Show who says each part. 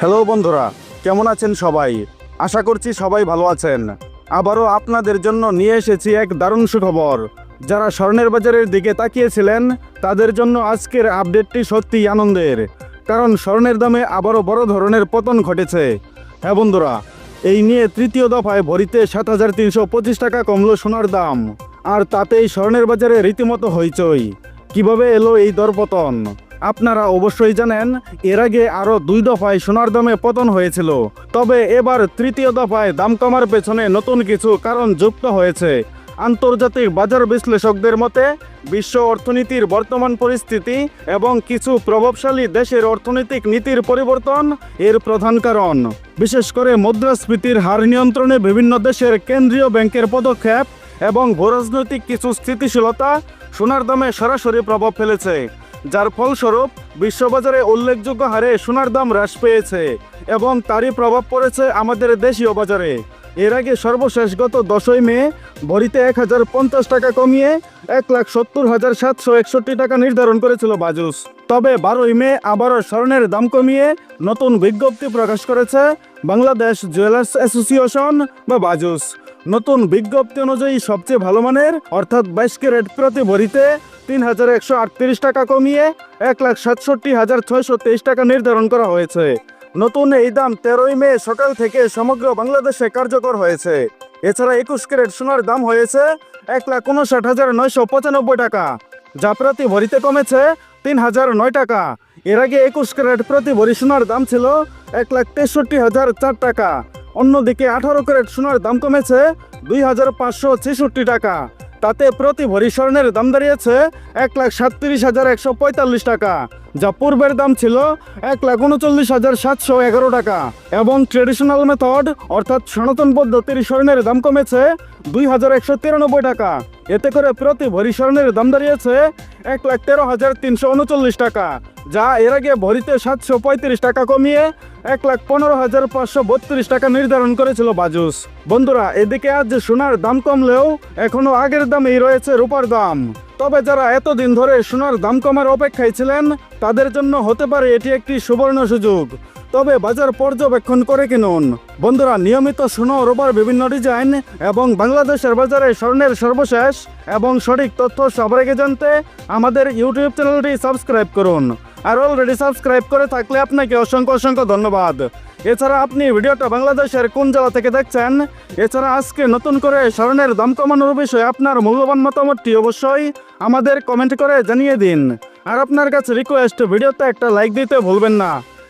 Speaker 1: Hello বন্ধুরা, কেমন আছেন সবাই? আশা করছি সবাই ভালো আছেন। আবারও আপনাদের জন্য নিয়ে এসেছি এক দারুণ সুখবর। যারা স্বর্ণের বাজারের দিকে তাকিয়েছিলেন, তাদের জন্য আজকের আপডেটটি সত্যিই আনন্দের। কারণ স্বর্ণের দামে আবারও বড় ধরনের পতন ঘটেছে। হ্যাঁ বন্ধুরা, এই নিয়ে তৃতীয় দফায় ভরিতে সাত হাজার তিনশো পঁচিশ টাকা কমলো সোনার দাম। আর তাতেই স্বর্ণের বাজারে রীতিমতো হইচই। কীভাবে এলো এই দরপতন? আপনারা অবশ্যই জানেন, এর আগে আরও দুই দফায় সোনার দামে পতন হয়েছিল। তবে এবার তৃতীয় দফায় দাম কমার পেছনে নতুন কিছু কারণ যুক্ত হয়েছে। আন্তর্জাতিক বাজার বিশ্লেষকদের মতে, বিশ্ব অর্থনীতির বর্তমান পরিস্থিতি এবং কিছু প্রভাবশালী দেশের অর্থনৈতিক নীতির পরিবর্তন এর প্রধান কারণ। বিশেষ করে মুদ্রাস্ফীতির হার নিয়ন্ত্রণে বিভিন্ন দেশের কেন্দ্রীয় ব্যাংকের পদক্ষেপ এবং ভূরাজনৈতিক কিছু স্থিতিশীলতা সোনার দামে সরাসরি প্রভাব ফেলেছে। যার ফলস্বরূপ বিশ্ববাজারে উল্লেখযোগ্য হারে সোনার দাম হ্রাস পেয়েছে এবং তারই প্রভাব পড়েছে আমাদের দেশীয় বাজারে। এর আগে সর্বশেষ গত দশই মে ভরিতে এক হাজার পঞ্চাশ টাকা কমিয়ে এক লাখ সত্তর হাজার সাতশো একষট্টি টাকা নির্ধারণ করেছিল বাজুস। তবে বারোই মে আবারও স্বর্ণের দাম কমিয়ে নতুন বিজ্ঞপ্তি প্রকাশ করেছে বাংলাদেশ জুয়েলার্স অ্যাসোসিয়েশন বা বাজুস। নতুন বিজ্ঞপ্তি অনুযায়ী সবচেয়ে ভালো মানের, অর্থাৎ বাইশ ক্যারেট প্রতি ভরিতে তিন হাজার একশো আটত্রিশ টাকা কমিয়ে এক লাখ সাতষট্টি হাজার ছয়শো তেইশ টাকা নির্ধারণ করা হয়েছে। নতুন এই দাম তেরোই মে সকাল থেকে সমগ্র বাংলাদেশে কার্যকর হয়েছে। এছাড়া একুশ ক্যারেট সোনার দাম হয়েছে এক লাখ উনষাট হাজার নয়শো পঁচানব্বই টাকা। যা প্রতি ভরিতে কমেছে তিন হাজার নয় টাকা। এর আগে একুশ ক্যারেট প্রতি ভরি সোনার দাম ছিল এক লাখ তেষট্টি হাজার চার টাকা। অন্যদিকে আঠারো ক্যারেট সোনার দাম কমেছে দুই হাজার পাঁচশো ছেষট্টি টাকা। তাতে প্রতি ভরি স্বর্ণের দাম দাঁড়িয়েছে এক লাখ সাতত্রিশ হাজার একশো পঁয়তাল্লিশ টাকা, যা পূর্বের দাম ছিল এক লাখ উনচল্লিশ হাজার সাতশো এগারো টাকা। এবং ট্রেডিশনাল মেথড অর্থাৎ সনাতন পদ্ধতির স্বর্ণের দাম কমেছে দুই হাজার একশো তিরানব্বই টাকা। এতে করে প্রতি ভরি স্বর্ণের দাম দাঁড়িয়েছে এক লাখ তেরো হাজার তিনশো উনচল্লিশ টাকা, যা এর আগে ভরিতে সাতশো পঁয়ত্রিশ টাকা কমিয়ে এক লাখ পনেরো হাজার পাঁচশো বত্রিশ টাকা নির্ধারণ করেছিল বাজুস। বন্ধুরা, এদিকে আজ সোনার দাম কমলেও এখনও আগের দামেই রয়েছে রূপার দাম। তবে যারা এতদিন ধরে সোনার দাম কমার অপেক্ষায় ছিলেন, তাদের জন্য হতে পারে এটি একটি সুবর্ণ সুযোগ। তবে বাজার পর্যবেক্ষণ করে কিনুন। বন্ধুরা, নিয়মিত সোনা রোবার বিভিন্ন ডিজাইন এবং বাংলাদেশের বাজারে স্বর্ণের সর্বশেষ এবং সঠিক তথ্য সবার আগে জানতে আমাদের ইউটিউব চ্যানেলটি সাবস্ক্রাইব করুন। আর অলরেডি সাবস্ক্রাইব করে থাকলে আপনাকে অসংখ্য অসংখ্য ধন্যবাদ। এছাড়া আপনি ভিডিওটা বাংলাদেশের কোন জেলা থেকে দেখছেন? এছাড়া আজকে নতুন করে স্বর্ণের দাম কমানোর বিষয়ে আপনার মূল্যবান মতামতটি অবশ্যই আমাদের কমেন্ট করে জানিয়ে দিন। আর আপনার কাছে রিকোয়েস্ট ভিডিওতে একটা লাইক দিতে ভুলবেন না।